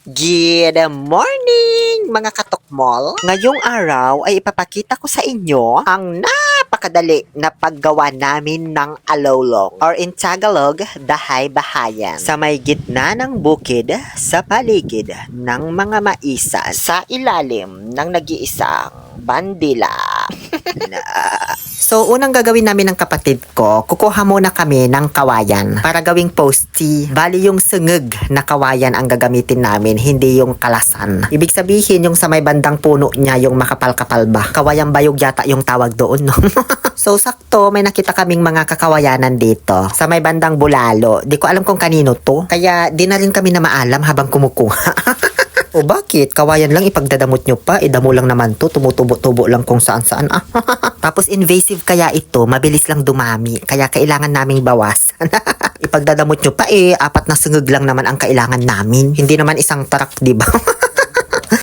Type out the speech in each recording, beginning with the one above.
Good morning, mga katokmol! Ngayong araw ay ipapakita ko sa inyo ang napakadali na paggawa namin ng alolong or in Tagalog, bahay-bahayan sa may gitna ng bukid sa paligid ng mga maisan sa ilalim ng nag-iisang bandila. So, unang gagawin namin ng kapatid ko, kukuha muna kami ng kawayan para gawing posty. Bali yung sungeg na kawayan ang gagamitin namin, hindi yung kalasan. Ibig sabihin, yung sa may bandang puno niya, yung makapal-kapal ba? Kawayang bayog yata yung tawag doon, no? so, sakto, may nakita kaming mga kakawayanan dito sa may bandang bulalo. Di ko alam kung kanino to. Kaya, di na rin kami na maalam habang kumukuha. O bakit? Kawayan lang ipagdadamot nyo pa. Idamo lang naman to. Tumutubo-tubo lang kung saan-saan. Ah. Tapos invasive kaya ito. Mabilis lang dumami. Kaya kailangan naming bawasan. Ipagdadamot nyo pa eh. Apat na sungag lang naman ang kailangan namin. Hindi naman isang truck, di ba?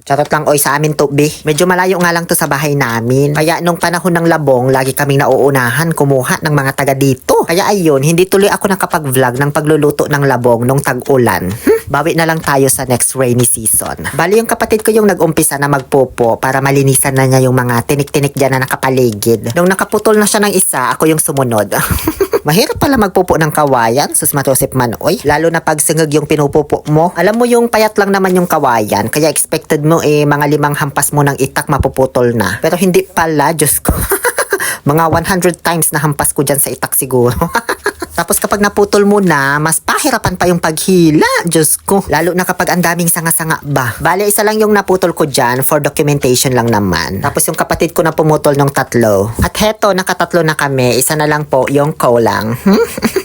Charot lang, oy, sa amin to, be. Medyo malayo nga lang to sa bahay namin. Kaya nung panahon ng labong, lagi kaming nauunahan kumuha ng mga taga dito. Kaya ayun, hindi tuloy ako nakapag-vlog ng pagluluto ng labong nung tag-ulan. Hmm, bawi na lang tayo sa next rainy season. Bali yung kapatid ko yung nag-umpisa na magpopo para malinisan na niya yung mga tinik-tinik dyan na nakapaligid. Nung nakaputol na siya ng isa, ako yung sumunod. Mahirap pala magpupo ng kawayan, sus matosip man, oy. Lalo na pag singag yung pinupupo mo. Alam mo yung payat lang naman yung kawayan, kaya expected mo eh mga limang hampas mo ng itak mapuputol na. Pero hindi pala, Diyos ko. mga 100 times na hampas ko dyan sa itak siguro. Tapos kapag naputol mo na, mas pahirapan pa yung paghila. Diyos ko. Lalo na kapag ang daming sanga-sanga ba. Bale, isa lang yung naputol ko dyan for documentation lang naman. Tapos yung kapatid ko na pumutol ng tatlo. At heto, nakatatlo na kami. Isa na lang po yung lang. Hmm?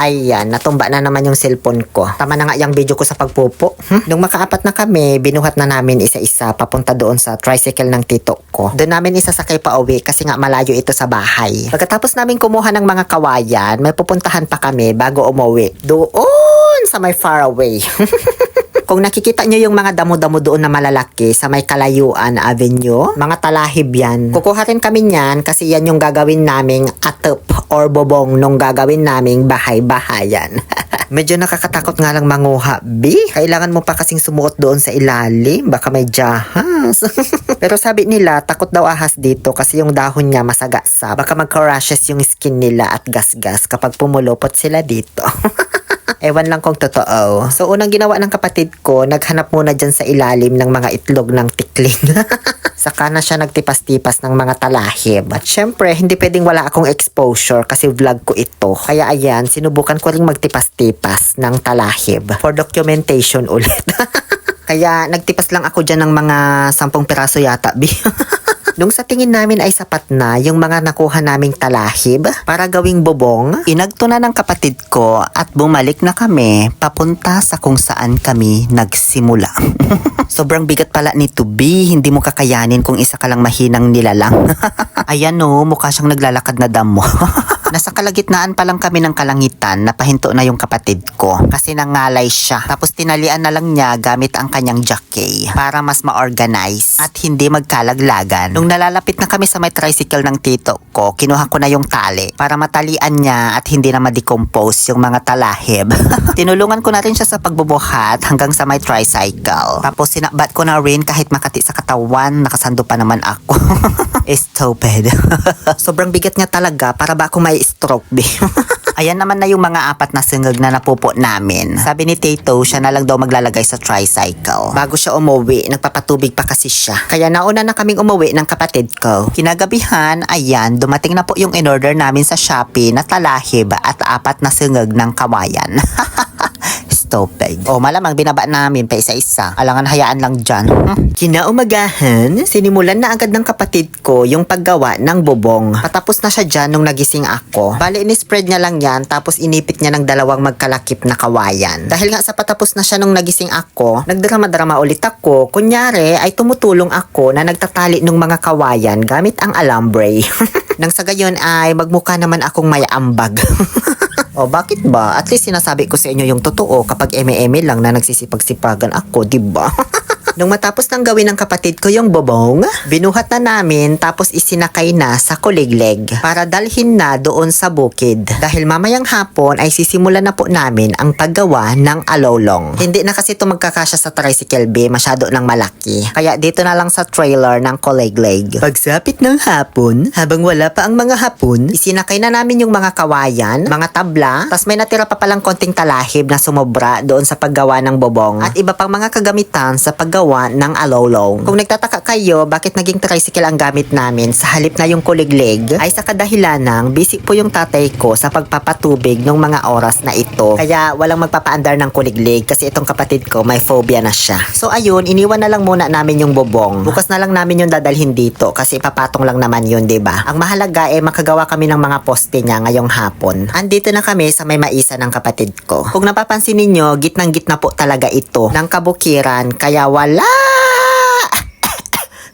Ayan, natumba na naman yung cellphone ko. Tama na nga yung video ko sa pagpupo. Hmm? Nung makaapat na kami, binuhat na namin isa-isa papunta doon sa tricycle ng tito ko. Doon namin isasakay pa uwi kasi nga malayo ito sa bahay. Pagkatapos namin kumuha ng mga kawayan, may pupuntahan pa kami bago umuwi. Doon sa may far away. Kung nakikita nyo yung mga damo-damo doon na malalaki sa may Kalayuan Avenue, mga talahib yan. Kukuha rin kami niyan kasi yan yung gagawin naming atop or bobong nung gagawin naming bahay-bahayan. Medyo nakakatakot nga lang manguha, B. Kailangan mo pa kasing sumuot doon sa ilalim. Baka may jahas. Pero sabi nila, takot daw ahas dito kasi yung dahon niya masagasa. Baka magka-rashes yung skin nila at gas-gas kapag pumulupot sila dito. Ewan lang kung totoo. So, unang ginawa ng kapatid ko, naghanap muna dyan sa ilalim ng mga itlog ng tikling. Saka na siya nagtipas-tipas ng mga talahib. At syempre, hindi pwedeng wala akong exposure kasi vlog ko ito. Kaya ayan, sinubukan ko ring magtipas-tipas ng talahib for documentation ulit. Kaya nagtipas lang ako dyan ng mga sampung piraso yata. Nung sa tingin namin ay sapat na yung mga nakuha naming talahib para gawing bubong, inagto na ng kapatid ko at bumalik na kami papunta sa kung saan kami nagsimula. Sobrang bigat pala nito, B. Hindi mo kakayanin kung isa ka lang mahinang nilalang. Ayan no, mukha siyang naglalakad na damo. Nasa kalagitnaan pa lang kami ng kalangitan na pahinto na yung kapatid ko kasi nangalay siya. Tapos tinalian na lang niya gamit ang kanyang jockey para mas ma-organize at hindi magkalaglagan. Nung nalalapit na kami sa may tricycle ng tito ko, kinuha ko na yung tali para matalian niya at hindi na ma-decompose yung mga talahib. Tinulungan ko na rin siya sa pagbubuhat hanggang sa may tricycle. Tapos sinakbat ko na rin kahit makati sa katawan, nakasando pa naman ako. Stupid. Sobrang bigat niya talaga para ba ako may stroke, be? Ayan naman na yung mga apat na singag na napupo namin. Sabi ni Tito, siya na lang daw maglalagay sa tricycle. Bago siya umuwi, nagpapatubig pa kasi siya. Kaya nauna na kaming umuwi ng kapatid ko. Kinagabihan, ayan, dumating na po yung in-order namin sa Shopee na talahib at apat na singag ng kawayan. Stupid. O malamang binaba namin pa isa-isa. Alangan hayaan lang dyan. Hmm? Kinaumagahan, sinimulan na agad ng kapatid ko yung paggawa ng bubong. Patapos na siya dyan nung nagising ako. Bali, ini-spread niya lang yan tapos inipit niya ng dalawang magkalakip na kawayan. Dahil nga sa patapos na siya nung nagising ako, nagdrama-drama ulit ako. Kunyari ay tumutulong ako na nagtatali ng mga kawayan gamit ang alambre. Nang sa gayon ay magmukha naman akong may ambag. O bakit ba? At least sinasabi ko sa inyo yung totoo kapag eme-eme lang na nagsisipag-sipagan ako, di ba? Nung matapos nang gawin ng kapatid ko yung bobong, binuhat na namin tapos isinakay na sa kuligleg para dalhin na doon sa bukid. Dahil mamayang hapon ay sisimulan na po namin ang paggawa ng alolong. Hindi na kasi ito magkakasya sa tricycle B, masyado ng malaki. Kaya dito na lang sa trailer ng kuligleg. Pagsapit ng hapon, habang wala pa ang mga hapon, isinakay na namin yung mga kawayan, mga tabla, tas may natira pa palang konting talahib na sumobra doon sa paggawa ng bobong at iba pang mga kagamitan sa paggawa ng alolong. Kung nagtataka kayo bakit naging tricycle ang gamit namin sa halip na yung kuliglig, ay sa kadahilan ng busy po yung tatay ko sa pagpapatubig ng mga oras na ito. Kaya walang magpapaandar ng kuliglig kasi itong kapatid ko may phobia na siya. So ayun, iniwan na lang muna namin yung bobong. Bukas na lang namin yung dadalhin dito kasi papatong lang naman yun, 'di ba? Ang mahalaga eh makagawa kami ng mga poste niya ngayong hapon. Andito na kami sa may maisa ng kapatid ko. Kung napapansin ninyo, gitnang gitna po talaga ito ng kabukiran kaya wala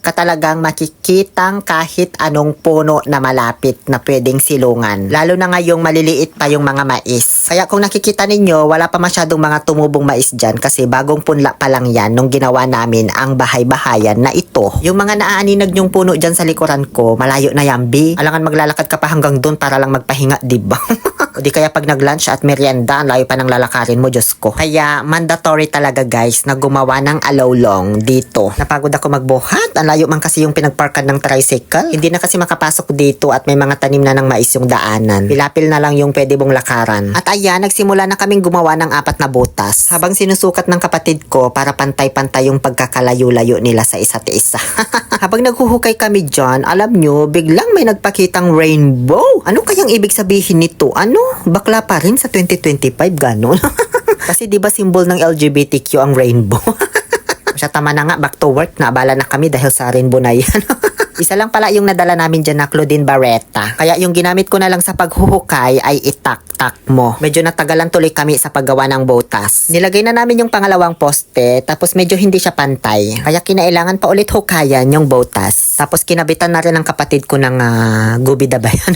ka talagang makikitang kahit anong puno na malapit na pwedeng silungan. Lalo na ngayong maliliit pa yung mga mais. Kaya kung nakikita ninyo, wala pa masyadong mga tumubong mais dyan kasi bagong punla pa lang yan nung ginawa namin ang bahay-bahayan na ito. Yung mga naaaninag yung puno dyan sa likuran ko, malayo na yan, B. Alangan maglalakad ka pa hanggang doon para lang magpahinga, di ba? o di kaya pag nag-lunch at merienda, layo pa ng lalakarin mo, Diyos ko. Kaya mandatory talaga guys na gumawa ng alowlong dito. Napagod ako magbuhat, ang layo man kasi yung pinagparkan ng tricycle. Hindi na kasi makapasok dito at may mga tanim na ng mais yung daanan. Pilapil na lang yung pwede mong lakaran. At ayan, nagsimula na kaming gumawa ng apat na butas. Habang sinusukat ng kapatid ko para pantay-pantay yung pagkakalayo-layo nila sa isa't isa. Habang naghuhukay kami dyan, alam nyo, biglang may nagpakitang rainbow. Ano kayang ibig sabihin nito? Ano? Bakla pa rin sa 2025, ganon. Kasi di ba symbol ng LGBTQ ang rainbow? Siya tama na nga, back to work. Naabala na kami dahil sa rainbow na yan. Isa lang pala yung nadala namin dyan na Claudine Barretta. Kaya yung ginamit ko na lang sa paghuhukay ay itak-tak mo. Medyo natagalan tuloy kami sa paggawa ng botas. Nilagay na namin yung pangalawang poste, tapos medyo hindi siya pantay. Kaya kinailangan pa ulit hukayan yung botas. Tapos kinabitan na rin ng kapatid ko ng uh, gubida ba yan?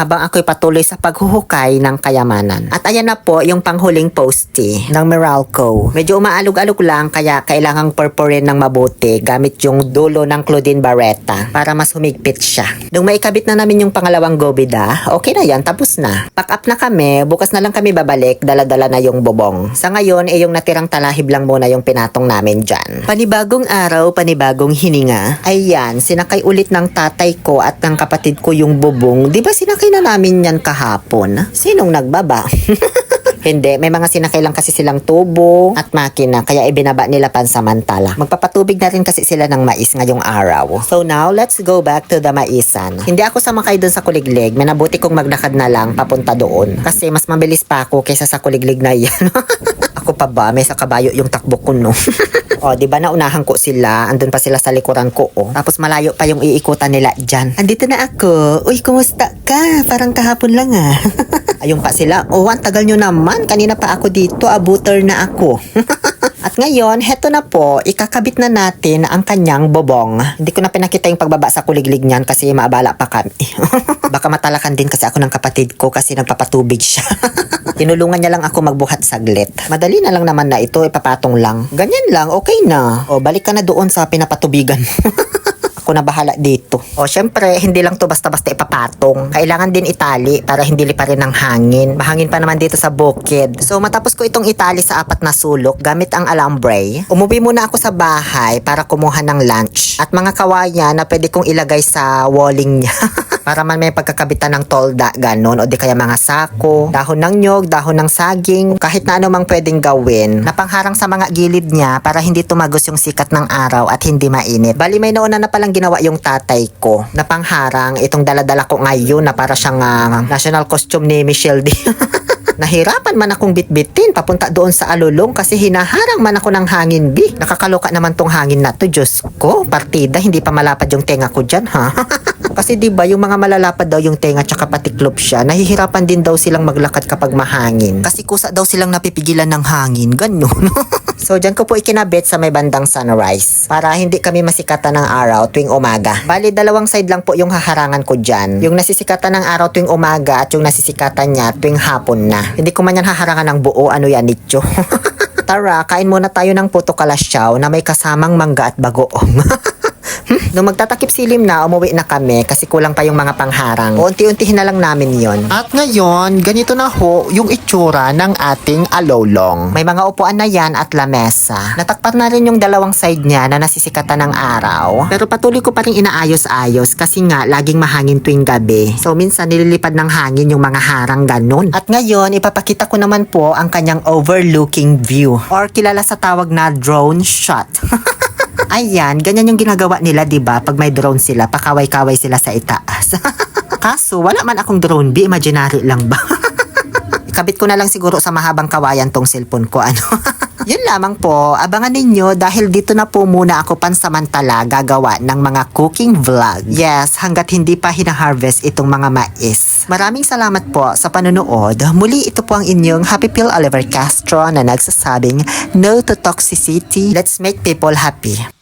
Habang ako'y patuloy sa paghuhukay ng kayamanan. At ayan na po yung panghuling poste ng Meralco. Medyo umaalog-alog lang kaya kailangang purpurin ng mabuti gamit yung dulo ng Claudine Barretta para mas humigpit siya. Nung maikabit na namin yung pangalawang gobida, okay na yan, tapos na. Pack up na kami, bukas na lang kami babalik, dala-dala na yung bubong. Sa ngayon, eh yung natirang talahib lang muna yung pinatong namin dyan. Panibagong araw, panibagong hininga. Ayan, sinakay ulit ng tatay ko at ng kapatid ko yung bubong. Di ba sinakay na namin yan kahapon? Sinong nagbaba? Hindi, may mga sinakay lang kasi silang tubo at makina kaya ibinaba nila pansamantala. Magpapatubig na rin kasi sila ng mais ngayong araw. So now, let's go back to the maisan. Hindi ako samakay doon sa kuliglig, may nabuti kong maglakad na lang papunta doon. Kasi mas mabilis pa ako kaysa sa kuliglig na yan. pa ba, may sa kabayo yung takbo ko no. o, di ba naunahan ko sila, andun pa sila sa likuran ko oh. Tapos malayo pa yung iikutan nila dyan. Andito na ako. Uy, kumusta ka? Parang kahapon lang ah. Ayun pa sila. Oh, ang tagal nyo naman. Kanina pa ako dito. Abuter na ako. At ngayon, heto na po, ikakabit na natin ang kanyang bobong. Hindi ko na pinakita yung pagbaba sa kuliglig niyan kasi maabala pa kami. Baka matalakan din kasi ako ng kapatid ko kasi nagpapatubig siya. Tinulungan niya lang ako magbuhat saglit. Madali na lang naman na ito, ipapatong lang. Ganyan lang, okay na. O, balik ka na doon sa pinapatubigan mo. ako na bahala dito. O syempre, hindi lang to basta-basta ipapatong. Kailangan din itali para hindi liparin ng hangin. Mahangin pa naman dito sa bukid. So matapos ko itong itali sa apat na sulok gamit ang alambre, umuwi muna ako sa bahay para kumuha ng lunch. At mga kawayan na pwede kong ilagay sa walling niya. para man may pagkakabitan ng tolda, ganon. O di kaya mga sako, dahon ng nyog, dahon ng saging, kahit na ano mang pwedeng gawin. Napangharang sa mga gilid niya para hindi tumagos yung sikat ng araw at hindi mainit. Bali may nauna na palang ginawa yung tatay ko na pangharang itong daladala ko ngayon na para siyang uh, national costume ni Michelle D. Nahirapan man akong bitbitin papunta doon sa alulong kasi hinaharang man ako ng hangin, bi. Nakakaloka naman tong hangin na to, Diyos ko. Partida, hindi pa malapad yung tenga ko dyan, ha? kasi 'di ba yung mga malalapad daw yung tenga tsaka patiklop siya, nahihirapan din daw silang maglakad kapag mahangin. Kasi kusa daw silang napipigilan ng hangin, ganun. so diyan ko po ikinabit sa may bandang sunrise para hindi kami masikatan ng araw tuwing umaga. Bali dalawang side lang po yung haharangan ko diyan. Yung nasisikatan ng araw tuwing umaga at yung nasisikatan niya tuwing hapon na. Hindi ko man yan haharangan ng buo, ano yan, nicho. tara, kain muna tayo ng puto kalasyaw na may kasamang mangga at bagoong. Nung magtatakip silim na, umuwi na kami kasi kulang pa yung mga pangharang. Unti-untihin na lang namin yon. At ngayon, ganito na ho yung itsura ng ating alolong. May mga upuan na yan at lamesa. Natakpat na rin yung dalawang side niya na nasisikatan ng araw. Pero patuloy ko pa rin inaayos-ayos kasi nga laging mahangin tuwing gabi. So minsan nililipad ng hangin yung mga harang ganun. At ngayon, ipapakita ko naman po ang kanyang overlooking view or kilala sa tawag na drone shot. Ayan, ganyan yung ginagawa nila, 'di ba? Pag may drone sila, pakaway-kaway sila sa itaas. Kaso, wala man akong drone, be imaginary lang ba? Ikabit ko na lang siguro sa mahabang kawayan tong cellphone ko, ano? Yun lamang po, abangan ninyo dahil dito na po muna ako pansamantala gagawa ng mga cooking vlog. Yes, hanggat hindi pa hina-harvest itong mga mais. Maraming salamat po sa panonood. Muli ito po ang inyong Happy Pill Oliver Castro na nagsasabing no to toxicity. Let's make people happy.